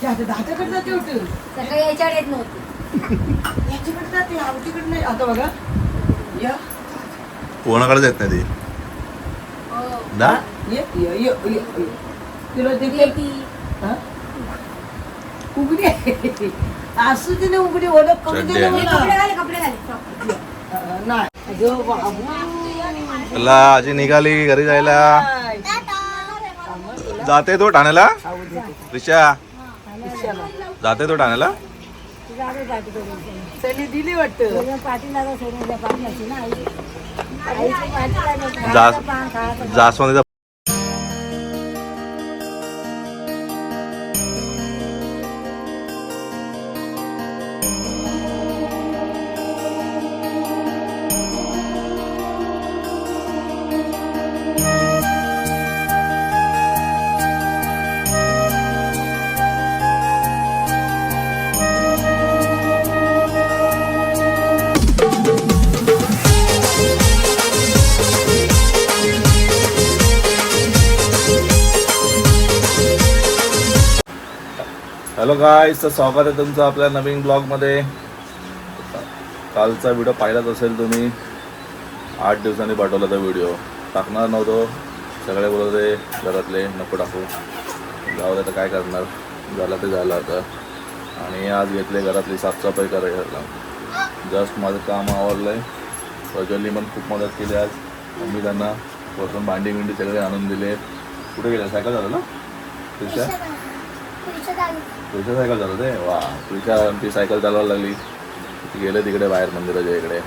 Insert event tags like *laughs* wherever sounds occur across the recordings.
ते आता दादाकडे जाते होतं. सकाळी यायच्याकडे येत नव्हती. याच्याकडे जाते आमच्याकडे नाही. आता बघा. या. कोणाकडे जात नाही ती? हो. ना ये ये ये ये ये. तुला ते. येती हा? उघडी आहे. असू दे ना उघडी. ओळख कमी दे ना चड्डी मला. कपडे घाले कपडे घाले. अं, नाही. अगं बाबू. चला आजी निघाली घरी जायला? जाते तो ठाण्याला. रिक्षा. जाते तो ठाण्याला दिली वाटतं जास्वंदीचा हॅलो गायचं तर स्वागत आहे तुमचं आपल्या नवीन ब्लॉगमध्ये कालचा व्हिडिओ पाहिलाच असेल तुम्ही. आठ दिवसांनी पाठवला तो व्हिडिओ टाकणार नव्हतो. सगळे बोलत होते घरातले नको टाकू. जाऊ दे तर काय करणार? झालं ते झालं आता. आणि आज घेतले घरातली साफसफाई करायला. जस्ट माझं काम आवडलं आहे प्रज्वलनी पण खूप मदत केली आज. मम्मी त्यांना बसून भांडी बिंडी सगळे आणून दिले कुठे गेले? सायकल झालं ना? तुझ्या तुझ्या सायकल झालं ते वा. तुझ्या ती सायकल चालवायला लागली. गेले तिकडे बाहेर मंदिराच्या इकडे.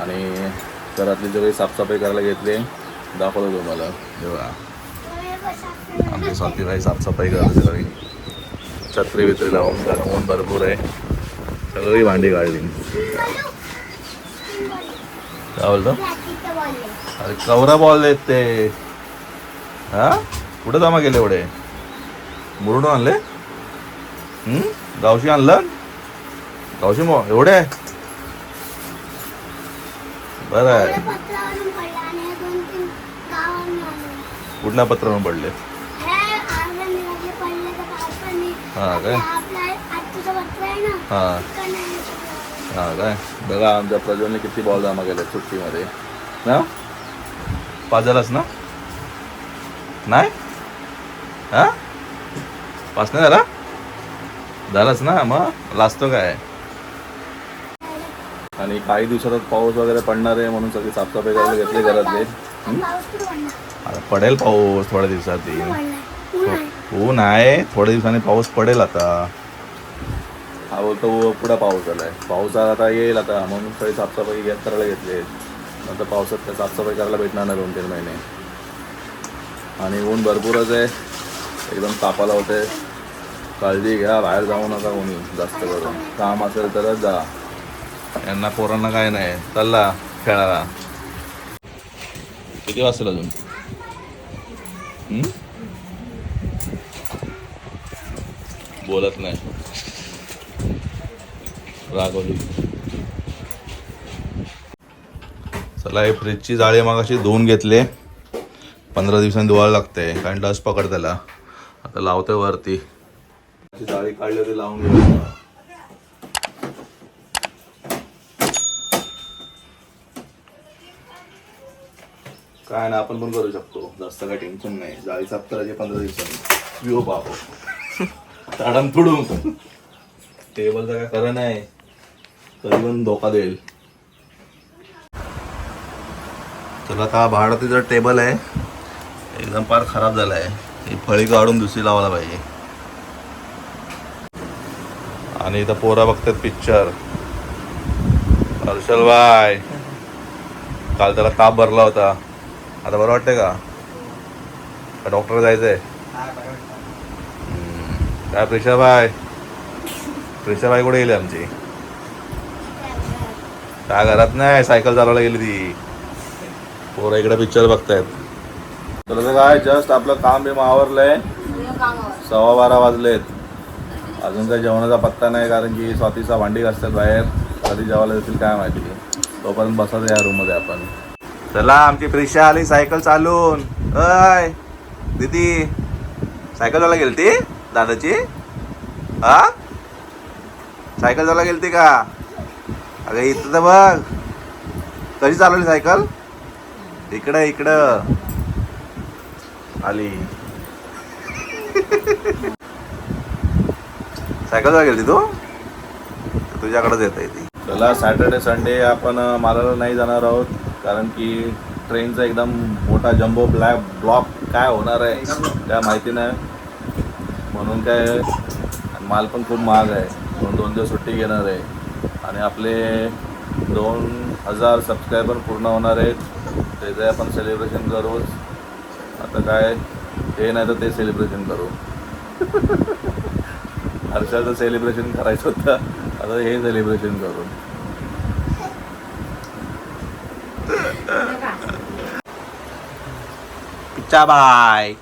आणि घरातली सगळी साफसफाई करायला घेतली. दाखवलं तुम्हाला. जेव्हा आमचे स्वातीभाई साफसफाई करते सगळी. छत्री वित्री लावून ऊन भरपूर आहे. सगळी भांडी काढली. काय बोलतो? अरे कवरा बॉल देत ते. हा? कुठं जमा केले एवढे? मुरुडून आणले? गावशी आणलं? गावशी मो एवढे? बरं आहे. कुठल्या पत्रावरून पडले? हा काय? हा. हा काय? बघा आमच्या प्रज्वलने किती बॉल जमा केले सुट्टीमध्ये. ना? पाच झालाच ना? नाही? हा? पाच नाही झाला? झालाच ना मग? लाजतो काय? आणि काही दिवसातच पाऊस वगैरे पडणार आहे म्हणून सगळी साफसफाई करायला घेतली घरातले. आता पडेल पाऊस थोड्या दिवसात ऊन आहे. थोड्या दिवसांनी पाऊस पडेल आता. हा बोलतो पुढं पाऊस आलाय पाऊस आता येईल आता म्हणून सगळी साफसफाई घेत करायला घेतली नंतर पावसात काय साफसफाई करायला भेटणार नाही दोन तीन महिने. आणि ऊन भरपूरच आहे. एकदम तापाला होते काळजी घ्या बाहेर जाऊ नका कोणी जास्त करून. काम असेल तरच जा. यांना पोरांना काय नाही. चालला खेळायला. किती वाजतील अजून? बोलत नाही. रागवली. चला हे फ्रीजची जाळी मागाशी धुवून घेतले. पंधरा दिवसांनी धुवायला लागते. कारण डस्ट पकड त्याला. आता लावतोय वरती. जाळी काढली ते लावून घेऊ काय ना आपण पण करू शकतो. जास्त काय टेन्शन नाही. जाळी साफ करायची पंधरा दिवसांनी. विओ बाबो. ताडम तुडून. टेबलचं काय खरं नाही. तरी पण धोका देईल. चला का भाडतीचा टेबल आहे. एकदम फार खराब झाला आहे ही फळी काढून दुसरी लावायला पाहिजे. आणि इथं पोरं बघतात पिक्चर हर्षल बाय काल त्याला ताप भरला होता. आता बरं वाटतंय का? डॉक्टर जायचंय? काय हम्म. बाय प्रेषाबाई प्रेषाबाई कुठे गेली आमची? काय घरात नाही सायकल चालवायला गेली ती. पोरं इकडे पिक्चर बघतायत. तर काय जस्ट आपलं काम बिम आवरलंय. सव्वा बारा वाजलेत. अजून काही जेवणाचा पत्ता नाही कारण की स्वातीचा भांडी असतात बाहेर. कधी जेवायला देतील काय माहिती. तोपर्यंत बसायचं या रूममध्ये आपण. चला आमची प्रिशा आली सायकल चालून. अय दीदी सायकलवाला गेली ती दादाची? हा सायकल गेली ती का? अगं इथं तर बघ. कशी चालवली सायकल इकडं इकडं. आली. सायकल गेली तू? तुझ्याकडेच येत आहे ती. चला सॅटर्डे संडे आपण मारायला नाही जाणार आहोत कारण की ट्रेनचा एकदम मोठा जम्बो ब्लॅक ब्लॉक काय होणार आहे काय माहिती नाही. म्हणून काय माल पण खूप महाग आहे. दोन दोन दिवस सुट्टी घेणार आहे. आणि आपले दोन हजार सबस्क्रायबर पूर्ण होणार आहेत. त्याचं आपण सेलिब्रेशन करूच आता काय हे नाही तर ते सेलिब्रेशन करू. *laughs* हर्षाचं सेलिब्रेशन करायचं होतं. आता हे सेलिब्रेशन करू. पिच्चा बाय.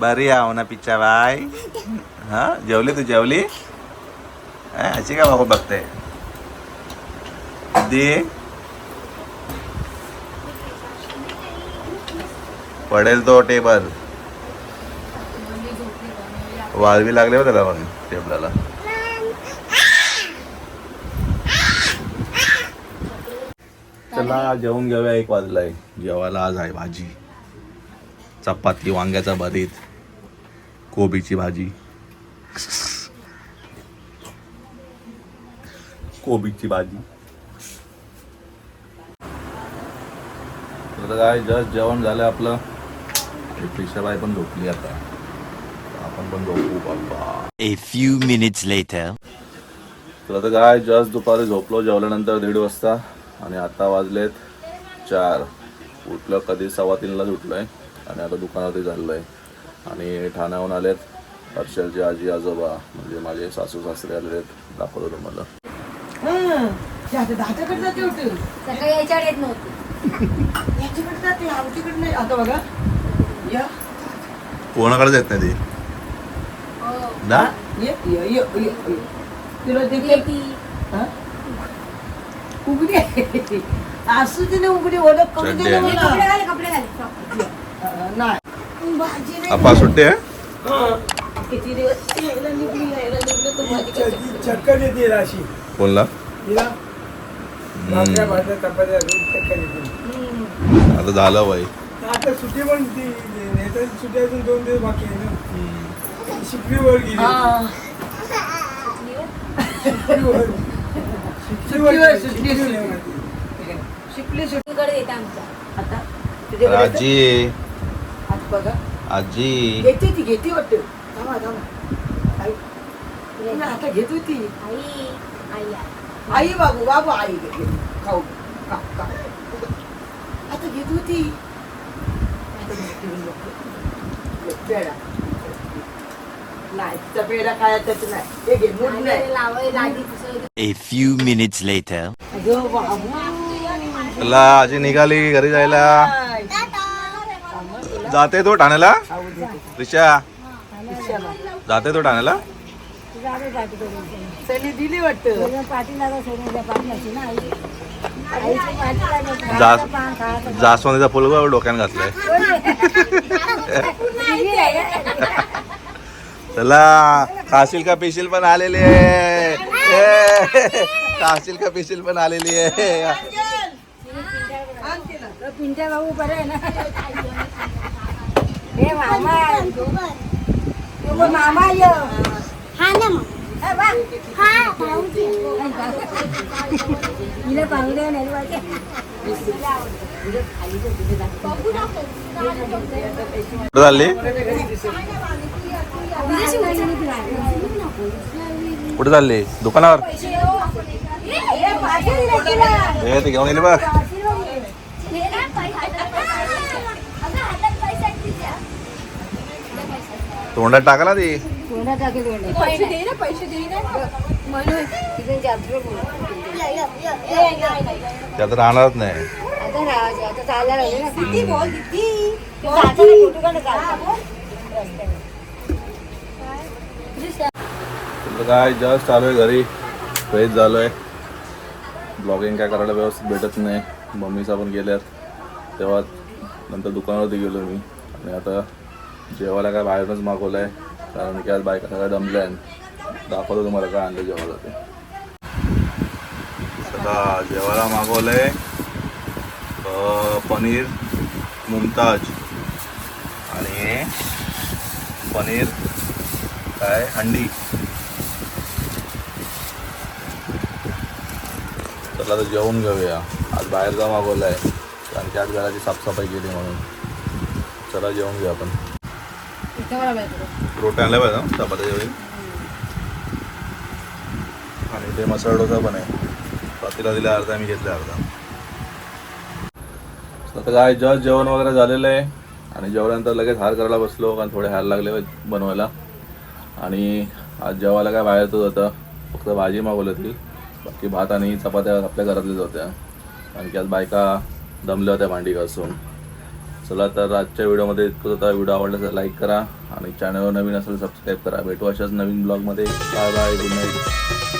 बरी आहो ना पिच्चा बाय. हा जेवली तू जेवली? अशी काय बाबा बघते? दे. पडेल तो टेबल वाळवी लागले हो त्याला वाटते आपल्याला. चला जेवून घेऊया एक वाजलाय. जेवायला आज आहे भाजी. चपाती वांग्याचा भरीत कोबीची भाजी. कोबीची भाजी. तर काय जस्ट जेवण झालं आपलं. आणि प्रिशाबाई पण झोपली आता. पण झोपू minutes later. तर आता काय जस्ट दुपारी झोपलो जेवल्यानंतर दीड वाजता आणि आता वाजलेत चार. उठलं कधी सव्वा तीनलाच उठलो आहे आणि आता दुकानावरती चाललो आहे आणि ठाण्याहून आलेत हर्षलचे आजी आजोबा म्हणजे माझे सासू सासरे आलेले आहेत दाखवतो तुम्हाला. हं. ते आता दादाकडे जाते होते. सकाळी याच्यावर येत नव्हती. याच्याकडे जाते आमच्याकडे नाही. आता बघा. या. कोणाकडेच येत नाही ते. ना ये ये ये ये ये. तुला हं? उघडी आहे असू दे ना उघडी ओळख करून दे ना मला नाही आपा सुट्टी आहे हं. किती दिवस यायला निघली यायला निघलं तर भाजी करायची. चक्कर येते राशी कोणला तिला. भाज्या चपात्या रोज चक्कर येते आता झालं बाई आता सुट्टी पण ती नेत्याची सुट्टी अजून दोन दिवस बाकी आहे ना शिकलीवर गेली. शिकलीवर सुट्टीवर, सुट्टी, शिकलीवर सुट्टी. येणार ती. शिकली सुट्टी कडे येते आमच्या आता येतं? आजी आज बघा आजी घेते ती घेते वाटतं थांबा थांबा आई तुम्ही आता घेत होती आई आई. आई बाबू बाबू आई घेते खाऊ खा खा आता घेत होती आता घेते मी नको. पेढा नाही तिचा पेढा खायचाच नाही हे घे मूड नाही नारळ लावायला आधी दुसरं A few minutes later. अगं बाबू चला आजी निघाली घरी जायला काय? जाते तो ठाण्याला खाऊ रिक्षाला. जाते तो ठाण्याला दिली वाटतं. जा जास्वंदीचा फुलगा डोक्यात घातलाय? चला खाशील का पिशील पण आलेली आहे. खाशील का पिशील पण आलेली आहे. तो पिंट्या बाबू बरं आहे ना हे मामा तो मामा ये हे. बघ. हिला पाहुणे नाही पाहिजे कुठं चालली? कुठे चालली? दुकानावर? हे ते घेऊन गेली बघ. तोंडात टाकला ती. त्यात राहणारच नाही. आता काय जस्ट आलो आहे घरी. फ्रेश झालो आहे ब्लॉगिंग काय करायला व्यवस्थित भेटत नाही. मम्मी साबण गेल्यात. तेव्हा नंतर दुकानावरती गेलो मी. आणि आता जेवायला काय बाहेरूनच मागवलं आहे कारण की आज बायका सगळ्या दमल्या आहेत. दाखवतो तुम्हाला काय आणलं जेवायला ते. आता जेवायला मागवलंय. आहे पनीर मुमताज. आणि पनीर. काय? हंडी. चला तर जेवून घेऊया. आज बाहेर जा मागवलं आहे कारण की आज घराची साफसफाई केली म्हणून. चला जेवून घेऊ आपण. रोटी आणल्या पाहिजे ना चपात्या जेवढी आणि ते मसाला डोसा पण आहे. स्वातीला दिला अर्धा मी घेतला अर्धा. आता काय जस्ट जेवण वगैरे झालेलं आहे. आणि जेवल्यानंतर लगेच हार करायला बसलो कारण थोडे हार लागले बनवायला. आणि आज जेवायला काय बाहेरच होतं. फक्त भाजी मागवली होती. बाकी भात आणि चपात्या आपल्या घरातल्याच होत्या. कारण की आज बायका दमल्या होत्या भांडी घासून चला तर आजच्या व्हिडिओमध्ये इतकं होता. व्हिडिओ आवडला तर लाईक करा आणि चॅनलवर नवीन असेल सबस्क्राईब करा. भेटू अशाच नवीन ब्लॉगमध्ये. Bye bye. Good night.